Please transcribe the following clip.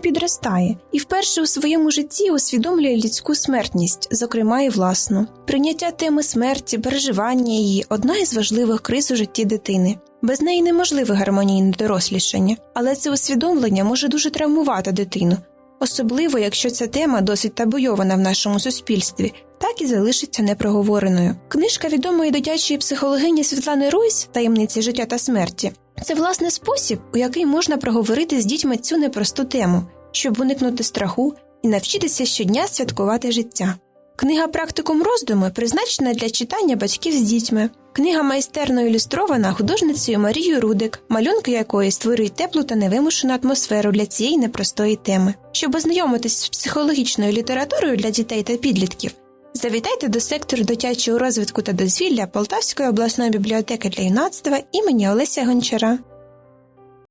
підростає і вперше у своєму житті усвідомлює людську смертність, зокрема і власну. Прийняття теми смерті, переживання її одна із важливих криз у житті дитини. Без неї неможливе гармонійне дорослішання, але це усвідомлення може дуже травмувати дитину, особливо якщо ця тема досить табуйована в нашому суспільстві, так і залишиться непроговореною. Книжка відомої дитячої психологині Світлани Руйс Таємниці життя та смерті це власне спосіб, у який можна проговорити з дітьми цю непросту тему, щоб уникнути страху і навчитися щодня святкувати життя. Книга практикум роздуми призначена для читання батьків з дітьми. Книга майстерно ілюстрована художницею Марією Рудик, малюнки якої створюють теплу та невимушену атмосферу для цієї непростої теми. Щоб ознайомитись з психологічною літературою для дітей та підлітків, завітайте до сектору дитячого розвитку та дозвілля Полтавської обласної бібліотеки для юнацтва імені Олеся Гончара.